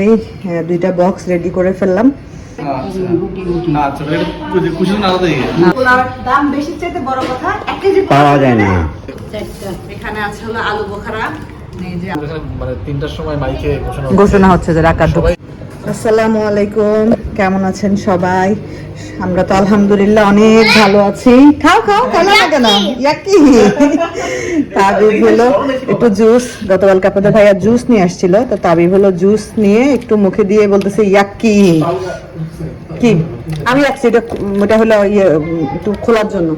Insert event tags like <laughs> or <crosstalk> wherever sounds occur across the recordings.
এই দুইটা box ready করে ফেললাম। আচ্ছা। আচ্ছা এটা কুশন আলাদাই দাম বেশি চাইতে বড় কথা এক কেজি পাওয়া যায় না। এখানে আছে হলো আলু বোখারা মানে ঘোষণা ঘোষণা হচ্ছে। যে আসসালামু আলাইকুম। কেমন আছেন সবাই? আমরা তো আলহামদুলিল্লাহ অনেক ভালো আছি। খাও খাও খাও না কেন ইয়াকি তাবিব হলো একটু জুস গতকালকে আপনাদের ভাইয়া জুস নিয়ে আসছিল তো তাবিব হলো জুস নিয়ে একটু মুখে দিয়ে বলতেছে ইয়াকি কি? আমি রাখছি এটা এটা হলো ইয়ে একটু খোলার জন্য।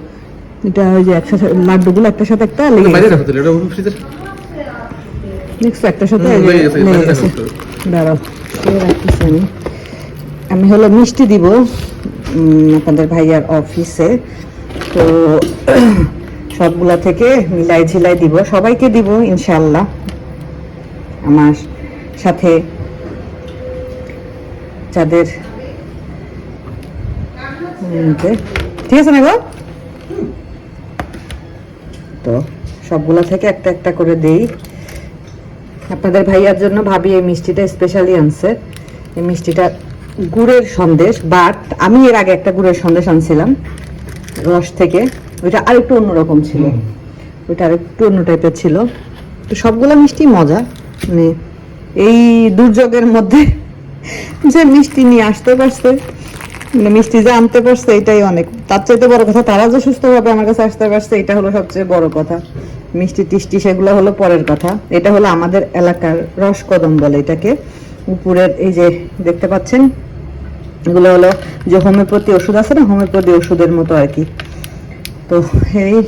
এটা ওই যে একসাথে লাড্ডুগুলো একটা সাথে একটা লেগে গেছে। একটার সাথে লেগে গেছে। দাঁড়াও রাখতেছি আমি। আমি হলো মিষ্টি দিব আপনাদের ভাইয়ার অফিসে। তো <clears throat> সবগুলা থেকে মিলাই ঝিলাই দিব, সবাইকে দিব ইনশাল্লাহ আমার সাথে যাদের ঠিক আছে না গো? তো সবগুলা থেকে একটা একটা করে দেই। আপনাদের ভাইয়ার জন্য ভাবি এই মিষ্টিটা স্পেশালি আনছে। এই মিষ্টিটা গুড়ের সন্দেশ বাট আমি এর আগে একটা গুড়ের সন্দেশ আনছিলাম রস থেকে। ওইটা আরেকটু অন্যরকম ছিল। ওইটা আরেকটু অন্য টাইপের ছিল। তো সবগুলো মিষ্টি মজা। মানে এই দুর্যোগের মধ্যে <laughs> যে মিষ্টি নিয়ে আসতে পারছে মানে মিষ্টি যে আনতে পারছে এটাই অনেক। তার চাইতে বড় কথা তারা যে সুস্থভাবে আমার কাছে আসতে পারছে এটা হলো সবচেয়ে বড় কথা। মিষ্টি টিষ্টি সেগুলো হলো পরের কথা। এটা হলো আমাদের এলাকার রসকদম বলে এটাকে। উপরের এই যে দেখতে পাচ্ছেন এগুলো হলো যে হোমিওপ্যাথি ওষুধ আছে না হোমিওপ্যাথি ওষুধের মতো আর কি। তো এই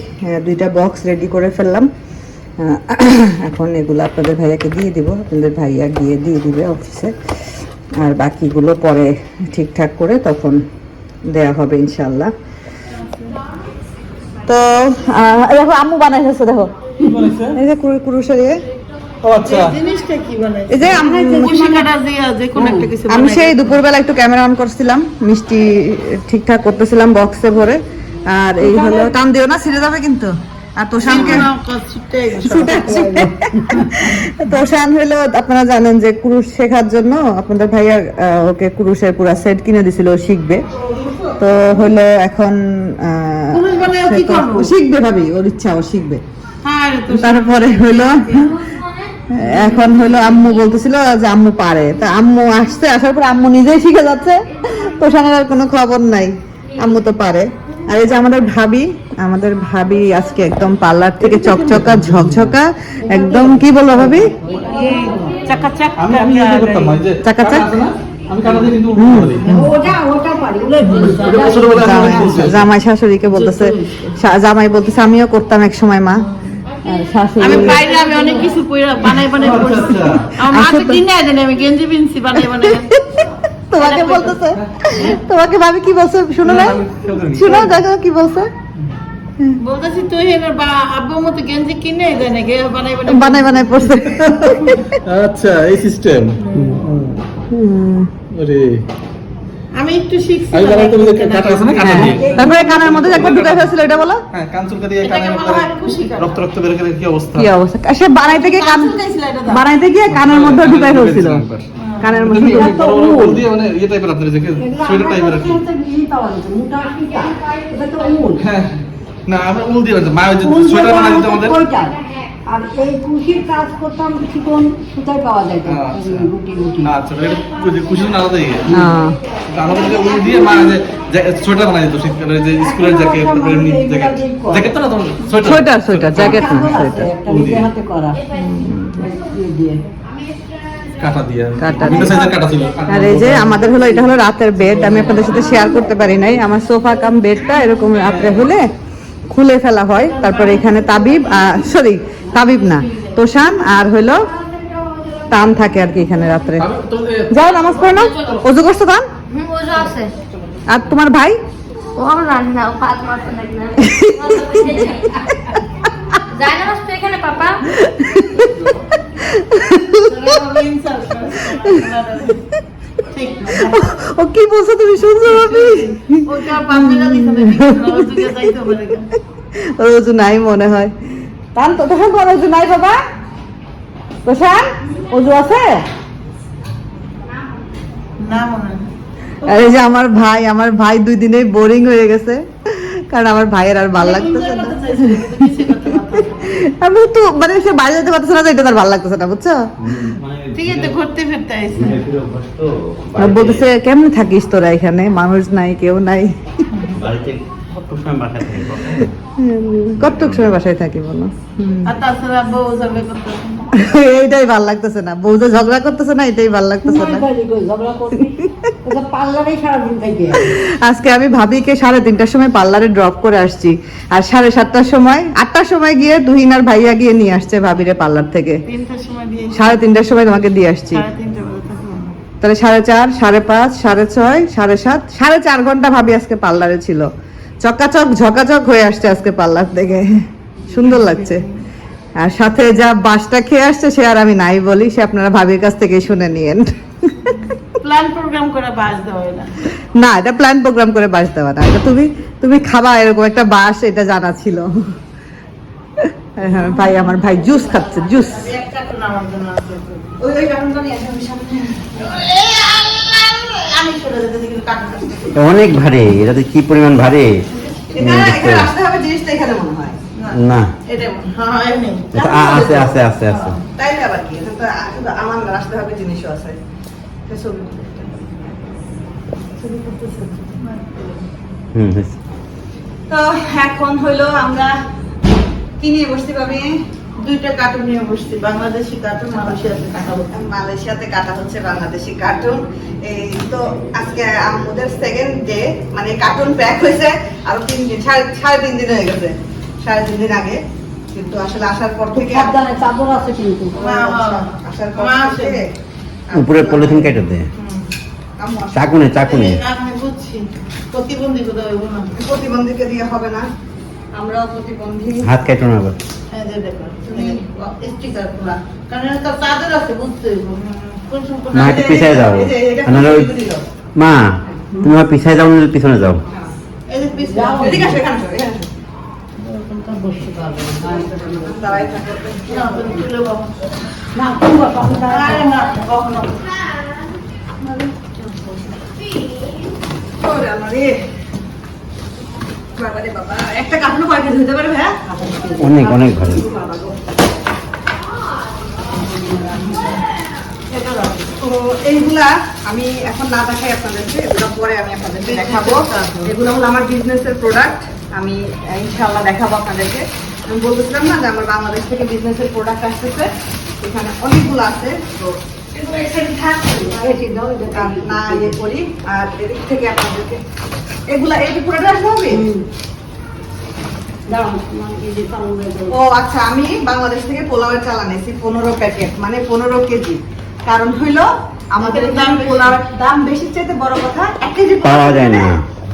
দুইটা বক্স রেডি করে ফেললাম। এখন এগুলো আপনাদের ভাইয়াকে দিয়ে দিব। আপনাদের ভাইয়া গিয়ে দিয়ে দিবে অফিসে আর বাকিগুলো পরে ঠিকঠাক করে তখন দেয়া হবে ইনশাল্লাহ তো দেখো আম্মু বানাইছে দেখো। এই যে কুরু- কুরুশের ও এই যে আমি সেই দুপুরবেলা একটু ক্যামেরা অন করছিলাম মিষ্টি ঠিকঠাক করতেছিলাম বক্সে ভরে। আর এই হলো টান দিও না ছিঁড়ে যাবে কিন্তু। আর তোষানকে তোষান হলো আপনারা জানেন যে কুরুশ শেখার জন্য আপনাদের ভাইয়া ওকে কুরুশের পুরা সেট কিনে দিছিল ও শিখবে। তো হলো এখন আহ, ও শিখবে ভাবি ওর ইচ্ছা ও শিখবে। তারপরে হলো এখন হলো আম্মু বলতেছিল যে আম্মু পারে। তা আম্মু আসছে আসার পর আম্মু নিজেই শিখে যাচ্ছে। তো তোষানের আর কোনো খবর নাই আম্মু তো পারে। আর এই যে আমাদের ভাবি আমাদের ভাবি আজকে একদম পার্লার থেকে চকচকা ঝকঝকা একদম কি বলব ভাবি? চাকাচাক? জামাই-। শাশুড়িকে বলতেছে জামাই বলতেছে আমিও করতাম এক সময় মা। আমি বাইরে আমি অনেক কিছু বানাই বানাই করছি। আচ্ছা। আমার মাকে কিনে দেন আমি গেঞ্জি পিনছি বানাই বানাই তোমাকে বলতেছে। তোমাকে ভাবি কি বলছে? শুনো না? শুনো দেখো কি বলছে। বলতেছি তুই এবার বা আব্বু মতো গেঞ্জি কিনে দেন নাকি বানাই বানাই বানাই বানাই পড়ছে আচ্ছা এই সিস্টেম আরে আমি একটু শিখছি আমি বানাইতে বুঝে কাটা আছে না? কাটা দিয়ে। তারপরে কানের মধ্যে একবার ঢুকে ফেলছিল এটা বলো? হ্যাঁ কান চুলকা দিয়ে হয় কাটা। রক্ত রক্ত বের করে কি অবস্থা? কি অবস্থা? সে বানাইতে গিয়ে কান। বানাইতে গিয়ে কানের মধ্যে ঢুকাই ফেলছিল কানের মধ্যে ঢুকাই- ফুল দিয়ে মানে ইয়ে টাইপের আপনার যে সোয়েটার টাইপের আর কি। হ্যাঁ না আমরা উল দিয়ে মা ওই সোয়েটার বানাই দিত আমাদের। আর এই কুশির কাজ করতাম চিকন সুতায় পাওয়া যায় আচ্ছা। গুটি গুটি। কুশি- দিয়ে যে সোয়েটার বানাই দিত শীতকালে যে স্কুলের জ্যাকেট তারপরে এমনি জ্যাকেট। জ্যাকেট না তোমার? সোয়েটার? সোয়েটার সোয়েটার জ্যাকেট না সোয়েটার। নিজে হাতে করা। দিয়ে। কাটা দিয়ে। কাটা বিভিন্ন দিয়ে। সাইজের কাটা ছিল। আর এই যে আমাদের হলো এটা হলো রাতের বেড আমি আপনাদের সাথে শেয়ার করতে পারি নাই। আমার সোফা কাম বেডটা এরকম রাত্রে হলে খুলে ফেলা হয়। তারপরে এখানে তাবিব সরি তাবিব না তোষান আর হলো টান থাকে আর কি এখানে রাত্রে। যাও নামাজ পড়ে নাও অজু করছ আছে। আর তোমার ভাই? না, না। না পাপা? <laughs> ও কি বলছো তুমি? শুনছো ভাবি? অজু নাই মনে হয়। টান তো তোষান তোমার অজু নাই বাবা? প্রশান অজু আছে? না মনে এই যে আমার ভাই আমার ভাই দুই দিনে বোরিং হয়ে গেছে। কারণ আমার ভাইয়ের আর ভালো লাগতেছে না। আমি তো মানে সে বাইরে যেতে পারতেছে না এটা তার ভালো লাগতেছে না বুঝছ? ঠিক আছে ঘুরতে ফিরতে আইসি। বলতেছে কেমন থাকিস তোরা এখানে? মানুষ নাই কেউ নাই। বাড়িতে কতটুক সময় বাসায় থাকি বলো? <laughs> এইটাই ভালো লাগতেছে না। বউ যে ঝগড়া করতেছে না এটাই ভালো লাগতেছে না। <laughs> আজকে আমি ভাবিকে সাড়ে তিনটার সময় পার্লারে ড্রপ করে আসছি। আর সাড়ে সাতটার সময় আটটার সময় গিয়ে তুহিন আর ভাইয়া গিয়ে নিয়ে আসছে ভাবিরে পার্লার থেকে। তিনটার সময় দিয়ে সাড়ে তিনটার সময় তোমাকে দিয়ে আসছি। তাহলে সাড়ে চার সাড়ে পাঁচ সাড়ে ছয় সাড়ে সাত সাড়ে চার ঘণ্টা ভাবি আজকে পার্লারে ছিল। চকাচক ঝকাচক হয়ে আসছে আজকে পার্লার থেকে সুন্দর লাগছে। আর সাথে যা বাসটা খেয়ে আসছে সে আর আমি নাই বলি সে আপনারা ভাবির কাছ থেকে শুনে নিয়েন। প্ল্যান প্রোগ্রাম করে বাস দেওয়া না। না এটা প্ল্যান প্রোগ্রাম করে বাস দেওয়া না। এটা তুমি তুমি খাবা এরকম একটা বাস এটা জানা ছিল। হ্যাঁ, ভাই আমার ভাই জুস খাচ্ছে জুস। একটা তো নামার জন্য আছে। আমি চলে যেতে দেখি কাটতে অনেক ভারী এটাতে কি পরিমাণ ভারী? হয়। না হ্যাঁ এমনি। এটা আ- আছে আছে আছে আছে। তাই আবার কি? এটা তো আমার রাস্তা হবে জিনিসও আছে। তো এখন হইল আমরা কি নিয়ে বসতে পাবি দুইটা কার্টুন নিয়ে বসছি বাংলাদেশি কার্টুন মালয়েশিয়াতে কাটাবো মালয়েশিয়াতে কাটা হচ্ছে বাংলাদেশি কার্টুন এই তো আজকে আমাদের সেকেন্ড ডে মানে কার্টুন প্যাক হয়েছে আরও তিন দিন সাড়ে সাড়ে তিন দিন হয়ে গেছে। সাড়ে তিন দিন আগে। কিন্তু আসলে আসার পর থেকে চাদর আছে কিন্তু। আসার পর থেকে উপরে পলিথিন কেটে দে। আম্মু আসে। চাকুনে চাকুনে। বুঝছি। প্রতিবন্ধী কোথাও প্রতিবন্ধীকে দিয়ে হবে না। আমরাও প্রতিবন্ধী। হাত কেটো না আবার। এই যে দেখো স্টিকার পুরা কারণ এটা তো তাদের আছে বুঝতে হইব কোন সম্পর্কে মা একটু পিছায় যাও এই যে- এটা আর নাহলে ওই- দিল। মা তুমি আমার পিছায় যাও না পিছনে যাও এই যে পিছনে যাও। এদিকে আসো, এখানে আসো, এখানে আসো। বসতে পারবে দাঁড়াই থাকো। না, অনেক অনেক গো। তো এইগুলা আমি এখন না দেখাই আপনাদেরকে এগুলো পরে আমি আপনাদেরকে দেখাবো। এগুলো হলো আমার বিজনেসের প্রোডাক্ট আমি আহ, ইনশাআল্লাহ দেখাবো আপনাদেরকে। আমি বলতেছিলাম না যে আমার বাংলাদেশ থেকে বিজনেসের প্রোডাক্ট আসতেছে এখানে অনেকগুলো আছে তো এগুলো এখানে দাও এটা আর না ইয়ে করি আর এদিক থেকে আপনাদেরকে এগুলা এই যে পুরোটা আসতে হবে এই ও আচ্ছা আমি বাংলাদেশ থেকে পোলাওয়ের চাল আনেছি পনেরো প্যাকেট মানে পনেরো কেজি। কারণ হইল আমাদের দাম। পোলাওয়ের দাম বেশি চাইতে বড় কথা এক কেজি পাওয়া যায় না।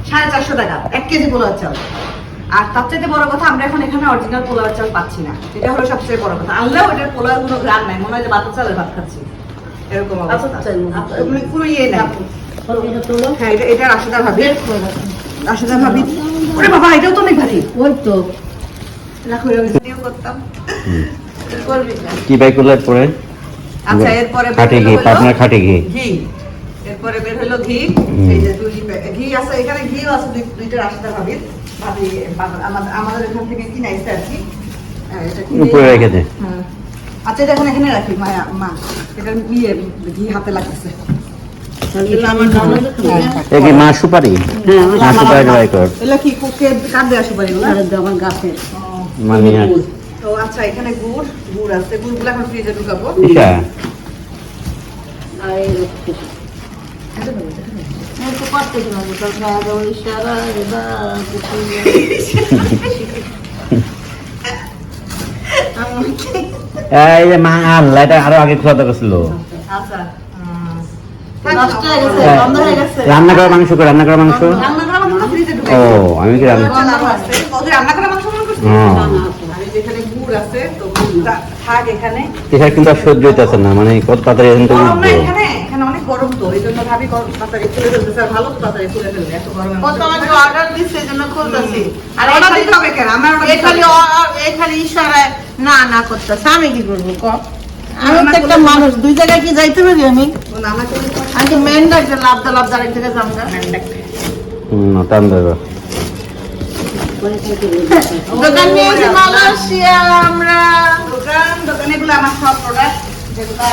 সাড়ে চারশো টাকা এক কেজি পোলাওয়ের চাল। আর তার চাইতে বড় কথা আমরা এখন এখানে অরিজিনাল পোলাওয়ের চাল পাচ্ছি না। এটা হলো সবচেয়ে বড় কথা। আনলেও এটার পোলাওয়ের কোনো গ্রাম নাই মনে হয় যে বাতার চালের ভাত খাচ্ছি। এরকম অবস্থা। মানে কোনো ইয়ে নাই হ্যাঁ এটা এটা রাশেদা ভাবি। রাশেদা ভাবি। ওরে বাবা এটাও তো অনেক ভারী। ওই তো। রাখো এরকম করতাম। করবি কি বাই পরে? আচ্ছা এরপরে বের খাটে ঘি হলো খাটে ঘি। ঘি। এরপরে বের হলো ঘি। এই যে দুই ঘি আছে এখানে ঘিও আছে দুই দুইটা রাস্তা ভাবির। ভাবি আমাদের আমাদের এখান থেকে আর কি। হ্যাঁ, এটা উপরে রেখে দে। হ্যাঁ। আচ্ছা এটা এখন এখানে রাখি মায়া মা। এটা ইয়ে ঘি হাতে লাগতেছে। আমার ননদ মা সুপারি? মা সুপারি বাই কর। এগুলো কি কুকে কাট দেওয়া সুপারি এগুলো? আমার গাছের। মানে তো আচ্ছা এখানে গুড় গুড় আছে। গুড়গুলো এখন ফ্রিজে ঢুকাবো। ইশা আর এই রক্ত। <laughs> এই। যে মা আল্লাহ এটা আরও আগে খোলা দরকার আচ্ছা হয়ে হ্যাঁ। বন্ধ হয়ে গেছে। রান্না করা মাংস করে রান্না করা মাংস রান্না করা মাংস তো ফ্রিজে ও আমি কি রান্না রান্না করা মাংস এখানে গুড় আছে, তো গুড়টা থাক এখানে। এটা কিন্তু আর সহ্য হইতেছে না মানে কত তাড়াতাড়ি এখান থেকে গরম না উঠবো এখানে? এখানে অনেক গরম তো, এই জন্য ভাবি তাড়াতাড়ি খুলে ফেলতেছে, আর ভালো তো তাড়াতাড়ি খুলে ফেলবে, এত গরমের ও মধ্যে। অর্ডার দিচ্ছে এই জন্য খুলতেছি আর Order দিতে হবে কেন? আমার এই খালি হবে। অ- অ- এই খালি ইশারায় না না করতেছে আমি কি করব ক আমি তো একটা মানুষ দুই জায়গায় কি যাইতে পারি আমি আমি মেন ডাক্তার লাভ দা লাভ দাঁড়িয়ে থেকে যাম না টান দেবে দোকান নিয়েছি মালয়েশিয়া আমরা দোকান দোকানে এগুলো আমার সব প্রোডাক্ট যেগুলো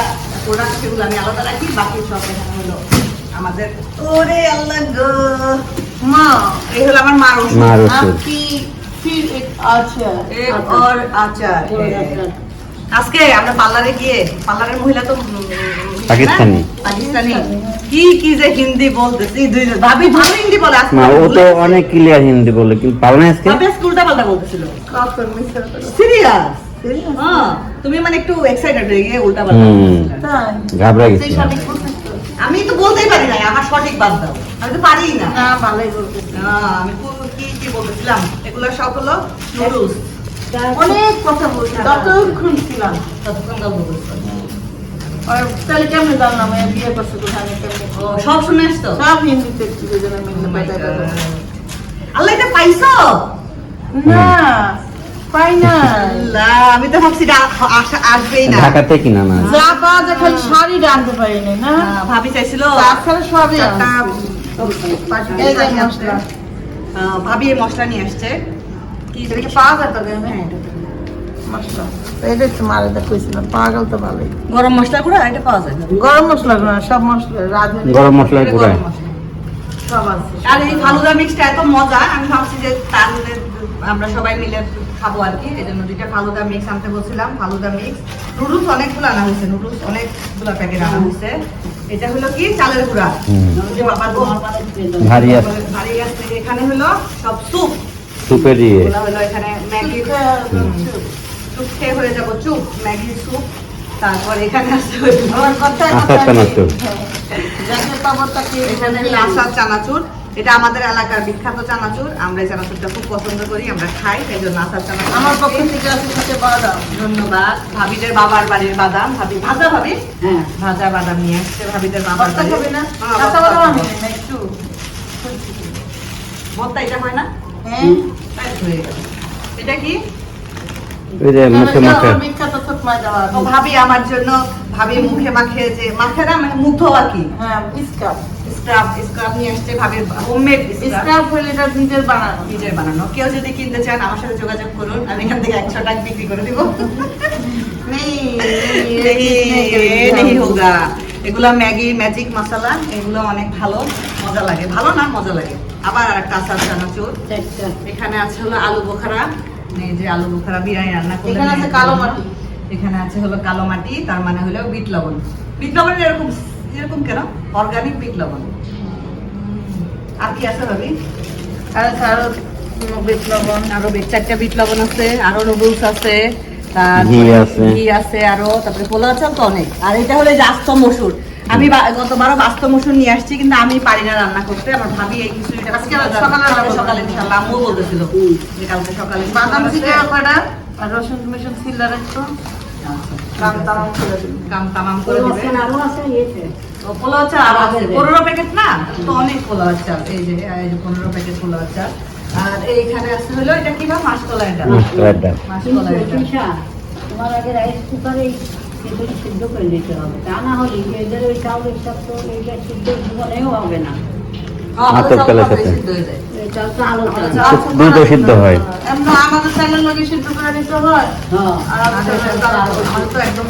প্রোডাক্ট সেগুলো আমি আলাদা রাখি বাকি সব এখানে হলো আমাদের। ওরে আল্লাহ গো। মা এই হলো আমার মার ওষুধ মার আচ্ছা ফির এক আচার? এক और আচার। আজকে আমরা পার্লারে গিয়ে পার্লারের মহিলা তো পাকিস্তানি। পাকিস্তানি। কি কি যে হিন্দি বলতেছি দুই ভাবি ভালো হিন্দি বলে মা ও তো অনেক ক্লিয়ার হিন্দি বলে কিন্তু পারো না আজকে? তবে আজকে উল্টা পাল্টা বলতেছিল। সিরিয়াস হ্যাঁ তুমি মানে একটু এক্সাইটেড হয়ে গিয়ে উল্টা পাল্টা ঘাবড়ে গেছি। আমি তো বলতেই পারি না আমার সঠিক বাদ দাও। আমি তো পারি না। ভালোই বলতেছি আমি কো- কি কি বলতেছিলাম? এগুলো সব হলো নুডলস অনেক কথা বলছি। যতক্ষণ ছিলাম ততক্ষণ গল্প করছিলাম তাহলে কেমন জানলাম বিয়ে করছে কোথায়? কেমন সব শুনে আসতো সব হিন্দিতে আল্লাহ এটা পাইছো? না পাই না আমি তো ভাবছি আসবেই না। ঢাকাতে কিনা না? যা পাওয়া যায় খালি শাড়ি আনতে পারিনি না? ভাবি চাইছিল তাছাড়া সবই এই যে ভাবি মশলা নিয়ে আসছে। কি এটা কি পাওয়া যায় তবে হ্যাঁ মশলা। এটা পাগল তো ভালোই। গরম মশলা গুঁড়া এটা পাওয়া যায় গরম মশলা গুঁড়া সব মশলা রাঁধুনি গরম মশলার গুঁড়া। আর এই ফালুদা মিক্সটা এত মজা আমি ভাবছি যে তাহলে আমরা সবাই মিলে খাব আর কি এই জন্য দুইটা ফালুদা মিক্স আনতে বলছিলাম ফালুদা মিক্স। নুডলস অনেকগুলো আনা হয়েছে নুডলস অনেকগুলো প্যাকেট আনা হয়েছে। এটা হলো কি? চালের গুঁড়া। ভারী আছে। এখানে হলো সব স্যুপ। সুপের ইয়ে এগুলো হলো এখানে ম্যাগি হয়ে যাব চুপ। Maggi soup. তারপর এখানে আছে আমার কথা চানাচুর। এখানে হলো চানাচুর। এটা আমাদের এলাকার বিখ্যাত চানাচুর। আমরা এই চানাচুরটা খুব পছন্দ করি আমরা খাই সেই জন্য আসার চানাচুর আমার পক্ষ থেকে আছে হচ্ছে বাদাম। ধন্যবাদ। ভাবিদের বাবার বাড়ির বাদাম। ভাবি ভাজা ভাবি? হ্যাঁ। ভাজা বাদাম নিয়ে আসছে ভাবিদের বাবার খাবে না? হ্যাঁ, একটু? ভর্তা এটা হয় না? তাই তো গেল। এটা কি মুখে মুখে। ভাবি আমার জন্য ভাবি মুখে মাখে যে মাখে না মানে মুখ ধোয়া কি? হ্যাঁ স্কার্ফ স্ক্রাব স্ক্রাব নিয়ে আসছে ভাবির হোমমেড স্ক্রাব হলে এটা নিজের বানানো। নিজের বানানো। কেউ যদি কিনতে চান আমার সাথে যোগাযোগ করুন। আমি এখান থেকে একশো টাকা বিক্রি করে দিব। নেই। হোগা। এগুলো ম্যাগি ম্যাজিক মশলা এগুলো অনেক ভালো। মজা লাগে। ভালো না মজা লাগে। আবার আর একটা আচার চানাচুর এখানে আছে হলো আলু বোখারা। এই যে আলু বোখারা বিরিয়ানি রান্না করলে এখানে আছে কালো মাটি। এখানে আছে হলো কালো মাটি তার মানে হলো বিট লবণ। বিট লবণ এরকম এরকম কেন? অর্গানিক বিট লবণ। আর কি আছে ভাবি? আর আরও বিট লবণ আরও চারটা বিট লবণ আছে আরও নুডলস আছে ঘি তারপরে আছে। আছে আরও তারপরে পোলাও চাল তো অনেক। আর এটা হলো যে আস্ত মসুর। আমি গতবারও আস্ত মসুর নিয়ে আসছি কিন্তু আমি পারি না রান্না করতে। আমার ভাবি এই কিছু সকালে আম্মু বলতেছিল যে কালকে সকালে বাদাম। থেকে আর রসুন মিশন সিল্লার একটু কাম তামাম করে দিন কাম তামাম করে দিবে। আরও আছে ইয়েতে পোলাও চাল আছে আছে। পনেরো প্যাকেট না? তো অনেক পোলাও চাল এই যে পনেরো প্যাকেট পোলাও চাল আর এইখানে আছে হলো এটা কি বা মাসকলাই ডাল। মাসকলাইয়ের ডাল। মাসকলাই ডাল। তৃষা, তোমার আগে রাইস কুকারে এগুলো সিদ্ধ করে নিতে হবে তা না হলে এদের ওই চাউলের এইটা সিদ্ধ জীবনেও হবে না আতপ সাথে। দ্রুত সিদ্ধ হয়। আমাদের চালের লগে সিদ্ধ করে নিতে হয় আর তো একদম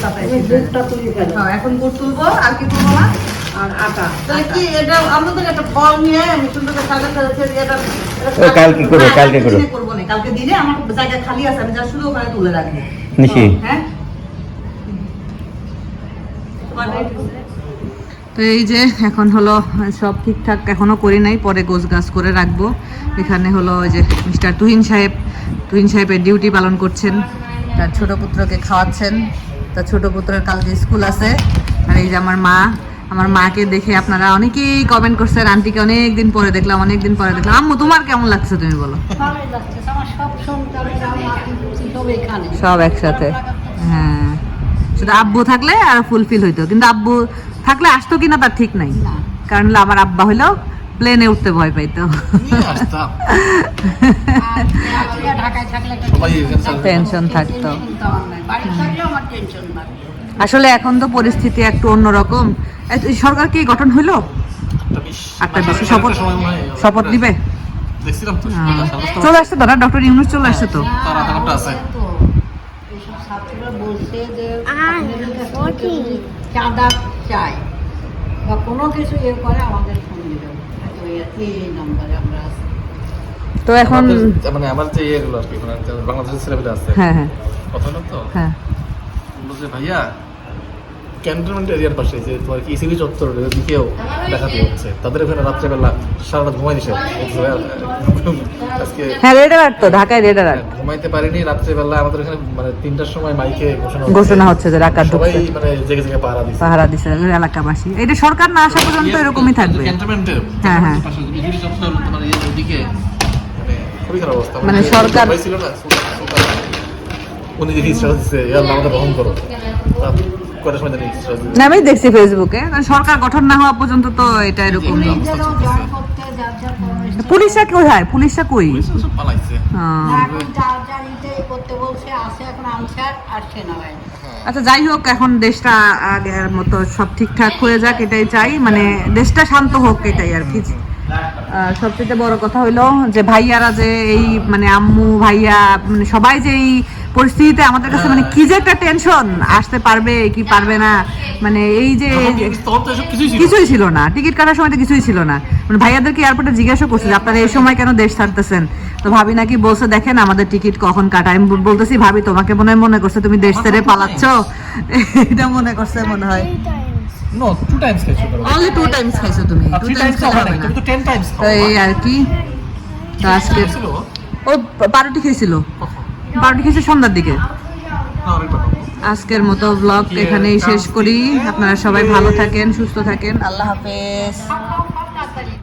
এখন গুড় তুলবো আর কি তুলবো কালকে করো, কালকে কালকে আমার জায়গা খালি আছে আমি যা শুধু ওখানে তুলে নিশি। হ্যাঁ? তো এই যে এখন হলো সব ঠিকঠাক এখনও করি নাই পরে গোছ গাছ করে রাখব। এখানে হলো ওই যে মিস্টার তুহিন সাহেব তুহিন সাহেবের ডিউটি পালন করছেন। তার ছোট পুত্রকে খাওয়াচ্ছেন। তার ছোট পুত্রের কালকে স্কুল আছে। আর এই যে আমার মা আমার মাকে দেখে আপনারা অনেকেই কমেন্ট করছেন আন্টিকে অনেক দিন পরে দেখলাম অনেক দিন পরে দেখলাম। আম্মু তোমার কেমন লাগছে তুমি বলো? সব একসাথে হ্যাঁ। শুধু আব্বু থাকলে আর ফুলফিল হইতো। কিন্তু আব্বু থাকলে আসতো কিনা তার ঠিক নাই। কারণ হলো আমার আব্বা হইল প্লেনে উঠতে ভয় পাইতো। টেনশন থাকতো টেনশন তো আমার নাই। বাড়ি থাকলেও আমার টেনশন নাই আসলে এখন তো পরিস্থিতি একটু অন্যরকম। সরকার কি গঠন হইল? আটটা বিশে শপথ শপথ দশটা চলে আসছে তো না? ডক্টর ইউনুস চলে আসছে তো তার আধা ঘণ্টা আছে তো এইসব ছাত্ররা বলছে যে আপনাদের কাছে থেকে যদি চাঁদা চাই বা কোনো কিছু ইয়ে করে আমাদের ফোন দিবেন এই- এই নম্বরে আমরা আছি। তো এখন মানে আমার যে ইয়েগুলো আর কি মানে বাংলাদেশের ছেলেমেয়েরা আছে। হ্যাঁ হ্যাঁ। কথা তো? হ্যাঁ। বলছে ভাইয়া ক্যান্টনমেন্ট এরিয়ার পাশে যে তোমার কি ইসিবি চত্বর দিকেও দেখাতে হচ্ছে তাদের ওখানে রাত্রেবেলা সারা রাত ঘুমাই আজকে হ্যাঁ রেড অ্যালার্ট তো ঢাকায় রেড অ্যালার্ট ঘুমাইতে পারিনি রাত্রেবেলা আমাদের এখানে মানে তিনটার সময় মাইকে ঘোষণা হচ্ছে। ঘোষণা হচ্ছে যে সবাই মানে জেগে জেগে পাহারা দিচ্ছে পাহারা দিছে এলাকাবাসী। এটা সরকার না আসা পর্যন্ত এরকমই থাকবে। ক্যান্টনমেন্টের হ্যাঁ, হ্যাঁ। ইসিবি চত্বর তোমার ইয়ে ওদিকে মানে খুবই খারাপ অবস্থা। মানে সরকার- ছিল না। উনি আমাদের করো। সময় না, আমি দেখছি ফেসবুকে সরকার গঠন না হওয়া পর্যন্ত তো এটা কর্মস্থলে- পুলিশরা কই? হয় পুলিশরা কই আচ্ছা যাই হোক এখন দেশটা আগের মতো সব ঠিকঠাক হয়ে যাক এটাই চাই। মানে দেশটা শান্ত হোক এটাই আর কি। সবচেয়ে বড় কথা হইল যে ভাইয়ারা যে এই মানে আম্মু ভাইয়া মানে সবাই যে এই পরিস্থিতিতে আমাদের কাছে মানে কি যে একটা টেনশন আসতে পারবে কি পারবে না মানে এই যে কিছুই ছিল? না। টিকিট কাটার সময় তো কিছুই ছিল না। মানে ভাইয়াদেরকে এয়ারপোর্টে জিজ্ঞাসা করছে যে আপনারা এই সময় কেন দেশ ছাড়তেছেন? তো ভাবি নাকি বলছে দেখেন আমাদের টিকিট কখন কাটা। আমি বলতেছি ভাবি তোমাকে মনে হয় মনে করছে তুমি দেশ ছেড়ে পালাচ্ছ। এটা মনে করছে মনে হয়। খাইছো অনলি টু টাইমস খাইছো তুমি। আর টু টাইমস খাওয়া খাওয়া নাই, তুমি তো 10 times তো এই আর কি? তো আজকে ও বারোটি খেয়েছিল কখন? বারোটি খেয়েছে সন্ধ্যার দিকে। খাও। আজকের মতো ব্লগ এখানেই শেষ করি। আপনারা সবাই ভালো থাকেন সুস্থ থাকেন। আল্লাহ হাফেজ।